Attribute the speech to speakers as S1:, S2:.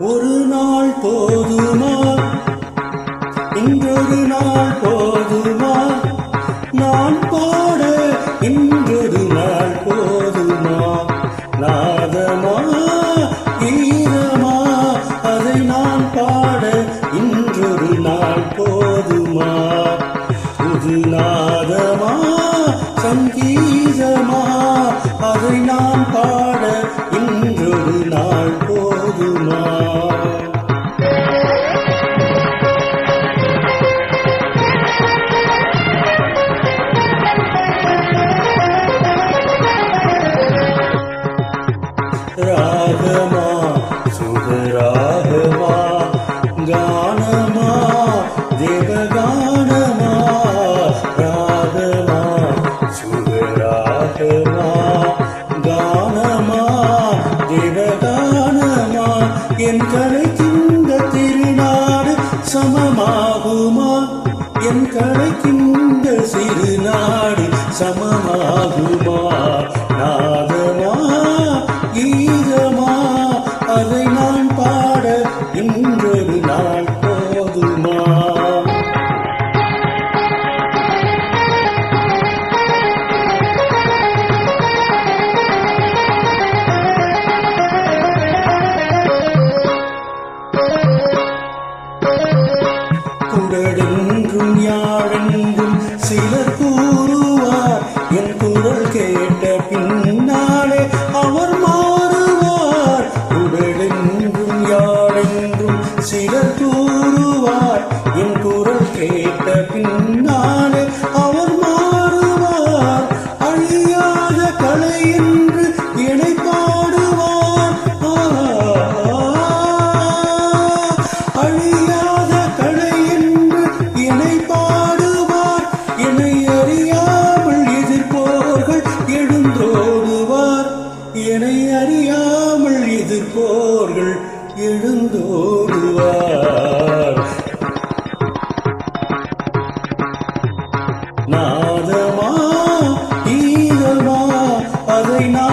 S1: ஒரு நாள் போதுமா? இன்றொரு நாள் போதுமா? நான் போட இன்றொரு நாள் போதுமா? நாதமா? ஈரமா அதை நான் பாட இன்றொரு நாள் போதுமா? புது நாதமா சங்கீ ராகமா சுகராகமா கானமா தேவகானமா ராகமா சுகராகமா கானமா தேவகானமா என் கலைக்கின்ற திருநாடு சமமாகுமா? என் கலைக்கின்ற சிறுநாடு சமமாகுமா? குடலென்றும் யாழென்றும் சிலர் கூறுவார். என் குரல் கேட்ட பின்னாலே அவர் மாறுவார். குடலென்றும் யாழென்றும் சிலர் கூறுவார். என் குரல் கேட்ட பின்னாலே அவர் எழுந்தோடுவார். நாதமா ஈரமா அதை நான்